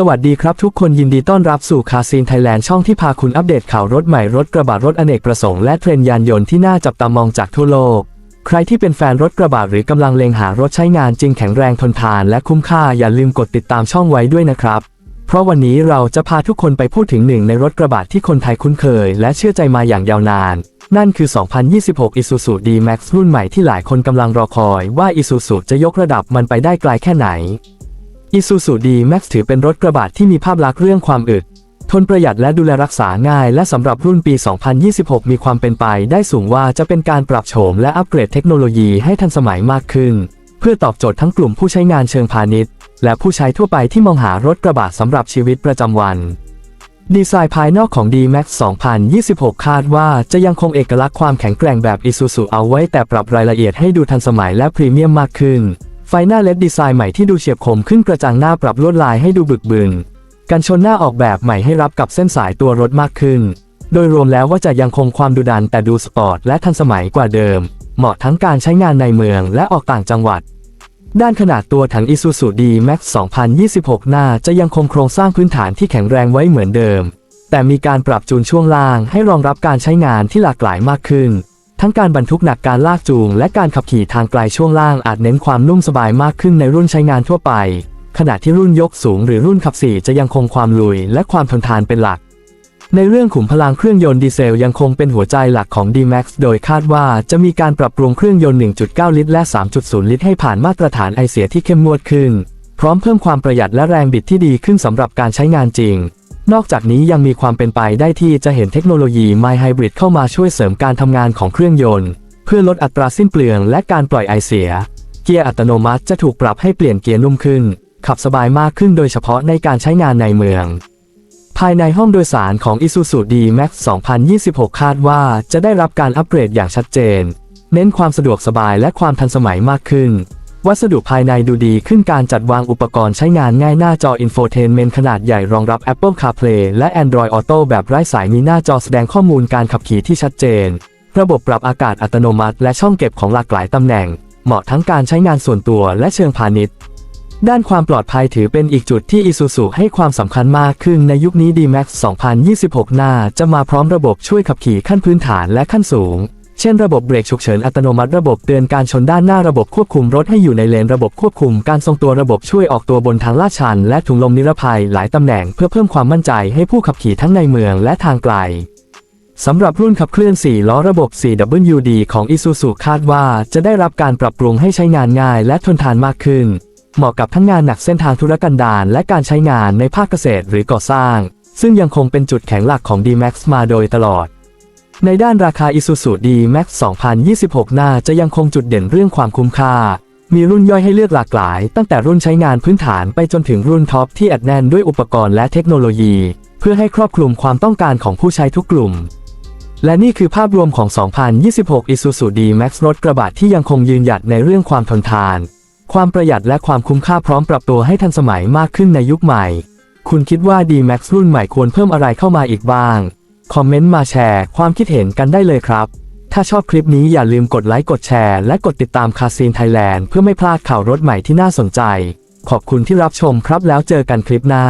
สวัสดีครับทุกคนยินดีต้อนรับสู่คาซีนไทยแลนด์ช่องที่พาคุณอัปเดตข่าวรถใหม่รถกระบะรถอเนกประสงค์และเทรนด์ยานยนต์ที่น่าจับตามองจากทั่วโลก ใครที่เป็นแฟนรถกระบะหรือกำลังเลงหารถใช้งานจริงแข็งแรงทนทานและคุ้มค่าอย่าลืมกดติดตามช่องไว้ด้วยนะครับ เพราะวันนี้เราจะพาทุกคนไปพูดถึงหนึ่งในรถกระบะที่คนไทยคุ้นเคย และเชื่อใจมาอย่างยาวนาน นั่นคือ 2026 Isuzu D-Max รุ่นใหม่ที่หลายคนกำลังรอคอยว่า Isuzu จะยกระดับมันไปได้ไกลแค่ไหน Isuzu D-Max ถือเป็นรถกระบะที่มีภาพลักษณ์เรื่องความอึด ทนประหยัดและดูแลรักษาง่าย และสำหรับรุ่นปี 2026 มีความเป็นไปได้สูงว่าจะเป็นการปรับโฉมและอัปเกรดเทคโนโลยีให้ทันสมัยมากขึ้น เพื่อตอบโจทย์ทั้งกลุ่มผู้ใช้งานเชิงพาณิชย์ และผู้ใช้ทั่วไปที่มองหารถกระบะสำหรับชีวิตประจำวัน ดีไซน์ภายนอกของ D-Max 2026 คาดว่าจะยังคงเอกลักษณ์ความแข็งแกร่งแบบ Isuzu เอาไว้แต่ปรับรายละเอียดให้ดูทันสมัยและพรีเมียมมากขึ้น ไฟหน้าเลดดีไซน์ใหม่ที่ดูเฉียบคมขึ้นกระจังหน้าปรับลวดลายให้ดูบึกบึนกันชนหน้าออกแบบใหม่ให้รับกับเส้นสายตัวรถมากขึ้น โดยรวมแล้วว่าจะยังคงความดุดันแต่ดูสปอร์ตและทันสมัยกว่าเดิม เหมาะทั้งการใช้งานในเมืองและออกต่างจังหวัด ด้านขนาดตัวถัง Isuzu D-Max 2026 หน้าจะยังคงโครงสร้างพื้นฐานที่แข็งแรงไว้เหมือนเดิม แต่มีการปรับจูนช่วงล่างให้รองรับการใช้งานที่หลากหลายมากขึ้น ทั้งการบรรทุกหนักการลากจูง และการขับขี่ทางไกลช่วงล่างอาจเน้นความนุ่มสบายมากขึ้นในรุ่นใช้งานทั่วไป ขณะที่รุ่นยกสูงหรือรุ่นขับสี่จะยังคงความลุยและความทนทานเป็นหลัก ในเรื่องขุมพลังเครื่องยนต์ดีเซลยังคงเป็นหัวใจหลักของ D-Max โดยคาดว่าจะมีการปรับปรุงเครื่องยนต์ 1.9 ลิตร และ 3.0 ลิตรให้ผ่านมาตรฐานไอเสียที่เข้มงวดขึ้น พร้อมเพิ่มความประหยัดและแรงบิดที่ดีขึ้นสำหรับการใช้งานจริง นอกจากนี้ยังมีความเป็นไปได้ที่จะเห็นเทคโนโลยี My Hybrid เข้ามาช่วยเสริมการทำงานของเครื่องยนต์ เพื่อลดอัตราสิ้นเปลืองและการปล่อยไอเสีย เกียร์อัตโนมัติจะถูกปรับให้เปลี่ยนเกียร์นุ่มขึ้น ขับสบายมากขึ้นโดยเฉพาะในการใช้งานในเมือง ภายในห้องโดยสารของ Isuzu D-Max 2026 คาดว่าจะได้รับการอัปเกรดอย่างชัดเจน เน้นความสะดวกสบายและความทันสมัยมากขึ้น วัสดุภายในดูดีขึ้นการจัดวางอุปกรณ์ใช้งานง่ายหน้าจอ Infotainment ขนาดใหญ่รองรับ Apple CarPlay และ Android Auto แบบไร้สายมีหน้าจอแสดงข้อมูลการขับขี่ที่ชัดเจน ระบบปรับอากาศอัตโนมัติ และช่องเก็บของหลากหลายตำแหน่ง เหมาะทั้งการใช้งานส่วนตัวและเชิงพาณิชย์ ด้านความปลอดภัยถือเป็นอีกจุดที่ Isuzu ให้ความสำคัญมากขึ้นในยุคนี้ D-Max 2026 หน้า จะมาพร้อมระบบช่วยขับขี่ขั้นพื้นฐานและขั้นสูง เช่นระบบเบรกฉุกเฉินอัตโนมัติระบบเตือนการชนด้านหน้าระบบควบคุมรถให้อยู่ในเลนระบบควบคุมการทรงตัวระบบช่วยออกตัวบนทางลาดชัน และถุงลมนิรภัยหลายตำแหน่งเพื่อเพิ่มความมั่นใจให้ผู้ขับขี่ทั้งในเมืองและทางไกลสำหรับรุ่นขับเคลื่อน 4 ล้อระบบ 4WD ของ Isuzu คาดว่าจะได้รับการปรับปรุงให้ใช้งานง่ายและทนทานมากขึ้น เหมาะกับทั้งงานหนักเส้นทางธุรกันดารและการใช้งานในภาคเกษตรหรือก่อสร้าง ซึ่งยังคงเป็นจุดแข็งหลักของ D-Max มาโดยตลอด ในด้านราคา Isuzu D-Max 2026 น่าจะยังคงจุดเด่นเรื่องความคุ้มค่า มีรุ่นย่อยให้เลือกหลากหลาย ตั้งแต่รุ่นใช้งานพื้นฐานไปจนถึงรุ่นท็อปที่อัดแน่นด้วยอุปกรณ์และเทคโนโลยี เพื่อให้ครอบคลุมความต้องการของผู้ใช้ทุกกลุ่ม และนี่คือภาพรวมของ 2026 Isuzu D-Max รถกระบะที่ยังคงยืนหยัดในเรื่องความทนทาน ความประหยัดและความคุ้มค่าพร้อมปรับตัวให้ทันสมัยมากขึ้นในยุคใหม่ คุณคิดว่า D-Max รุ่นใหม่ควรเพิ่มอะไรเข้ามาอีกบ้าง คอมเมนต์มาแชร์ความคิดเห็นกันได้เลยครับ ถ้าชอบคลิปนี้อย่าลืมกดไลค์กดแชร์และกดติดตามคาซีนไทยแลนด์เพื่อไม่พลาดข่าวรถใหม่ที่น่าสนใจ ขอบคุณที่รับชมครับแล้วเจอกันคลิปหน้า